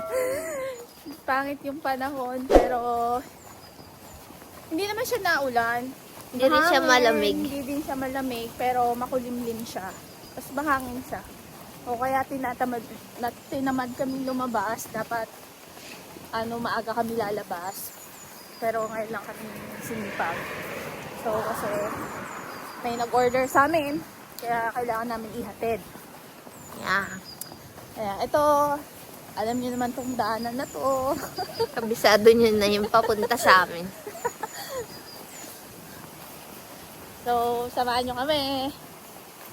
pangit yung panahon, pero hindi naman siya naulan. Hindi rin siya malamig. Hindi din siya malamig, pero makulimlim siya. Tapos bahangin siya. O kaya tinatamad, na, tinamad kami lumabas. Dapat, ano, maaga kami lalabas. Pero ngayon lang kami sinipag. So, kasi may nag-order sa amin. Kaya kailangan namin ihatid. Yeah. Kaya ito, alam niyo naman tong daanan na to. Kabisado nyo na yung papunta sa amin. So, samahan nyo kami.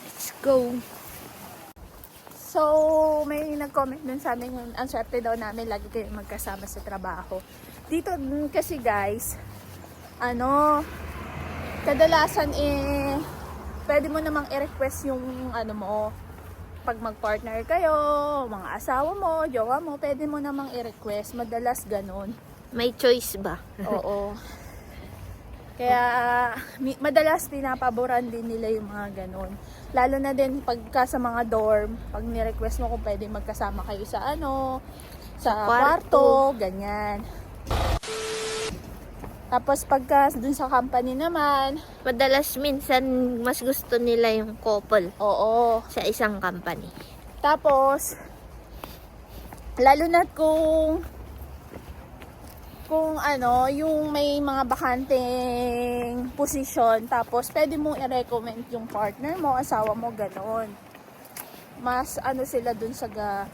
Let's go. So, may nag-comment dun sa amin yung ang swerte daw namin lagi kayo magkasama sa trabaho. Dito kasi guys, ano, kadalasan eh, pwede mo namang i-request yung ano mo, pag mag-partner kayo, mga asawa mo, jowa mo, pwede mo namang i-request. Madalas ganun. May choice ba? Oo. Kaya madalas pinapaboran din nila yung mga ganun. Lalo na din pagka sa mga dorm, pag ni-request mo kung pwede magkasama kayo sa ano, sa Sa kwarto, ganyan. Tapos pagka dun sa company naman, Madalas minsan mas gusto nila yung couple oo. sa isang company. Tapos, lalo na kung kung ano, yung may mga bakanteng posisyon, tapos pwede mong i-recommend yung partner mo, asawa mo, ganon. Mas ano sila dun sa ga,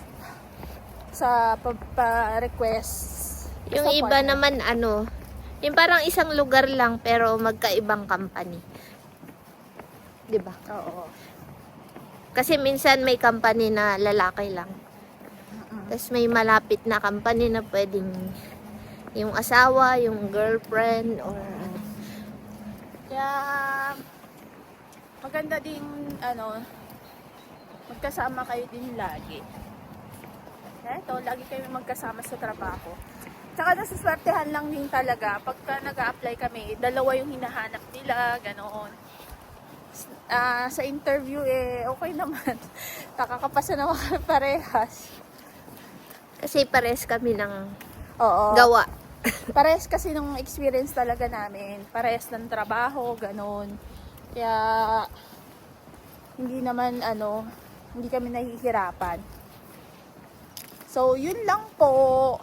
sa pa- pa-request. Yung iba partner. naman ano, yung parang isang lugar lang pero magkaibang company. 'Di ba? Oo. Kasi minsan may company na lalaki lang. Tapos may malapit na company na pwedeng yung asawa, yung girlfriend, or ano. Kaya, maganda din, ano, magkasama kayo din lagi. Kaya ito, lagi kayo magkasama sa trabaho. Tsaka nasaswertehan lang din talaga, pagka nag apply kami, dalawa yung hinahanap nila, ganoon. Ah, sa interview eh, okay naman. Nakakapasa naman kami parehas. Kasi pares kami ng Oo. gawa. Parehas kasi ng experience talaga namin. Parehas ng trabaho, ganun. Kaya, hindi naman, ano, hindi kami nahihirapan. So, yun lang po.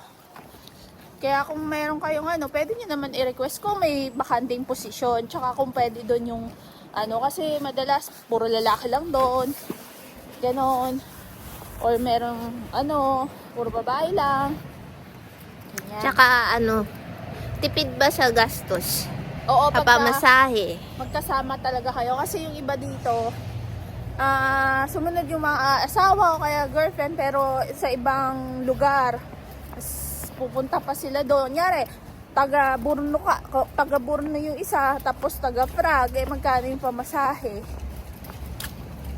Kaya kung meron kayong ano, pwede nyo naman i-request kung may bakanting posisyon. Tsaka kung pwede doon yung, ano, kasi madalas, puro lalaki lang doon. Ganon. Or merong, ano, puro babae lang. Ganyan. Tsaka ano, tipid ba sa gastos? Oo, pagka Papamasahe. magkasama talaga kayo. Kasi yung iba dito, ah sumunod yung mga asawa o kaya girlfriend pero sa ibang lugar. Tas pupunta pa sila doon. Nyari, taga Burno ka, taga Burno yung isa, tapos taga Prague, eh magkano yung pamasahe.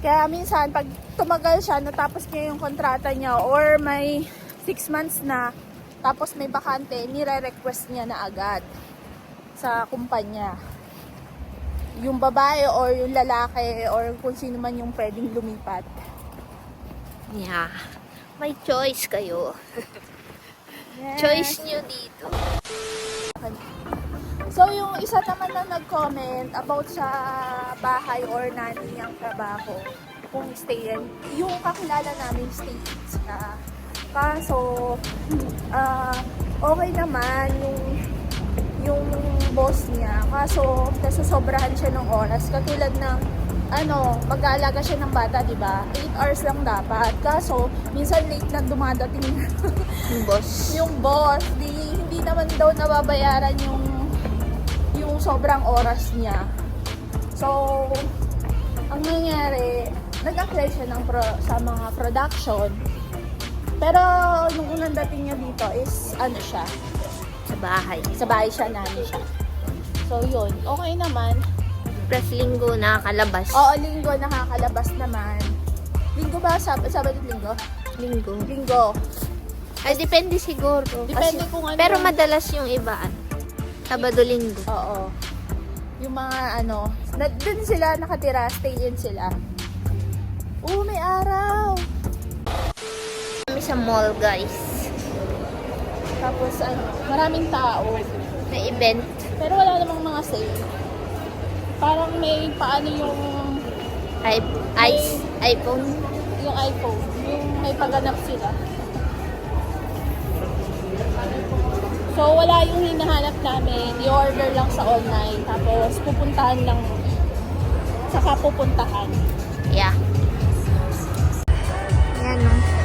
Kaya minsan, pag tumagal siya, natapos niya yung kontrata niya, or may 6 months na, tapos may bakante, nire-request niya na agad sa kumpanya. Yung babae or yung lalaki or kung sino man yung pwedeng lumipat. Yeah. May choice kayo. Yes. Choice nyo dito. So, yung isa naman na nag-comment about sa bahay or nani niyang trabaho, kung stay yung kakilala namin stay na kaso, ah okay naman yung yung boss niya. Kaso, nasosobrahan siya ng oras. Katulad ng, ano, mag-aalaga siya ng bata, di ba? 8 hours lang dapat. Kaso, minsan late na dumadating Yung boss. yung boss, di, hindi naman daw nababayaran yung yung sobrang oras niya. So, ang nangyari, nag-apply siya ng pro, sa mga production. Pero, nung unang dating niya dito is, ano siya, Sa bahay. sa bahay siya, nani siya. So, yun. Okay naman. Plus linggo nakakalabas. Oo, linggo nakakalabas naman. Linggo ba? Sab Sabado linggo? Linggo. Linggo. Ay, depende siguro. Depende Kasi- kung ano Pero yung- madalas yung ibaan. Sabado linggo. Oo. Yung mga ano, na, dun sila nakatira, stay in sila. Oo, may araw. Kami sa mall, guys. Tapos ano, maraming tao. May event. Pero wala namang mga sale. Parang may paano yung... I, I, iPhone? Yung iPhone. Yung may paganap sila. So, wala yung hinahanap namin. I-order lang sa online. Tapos, pupuntahan lang. Saka pupuntahan. Yeah. Yan, no?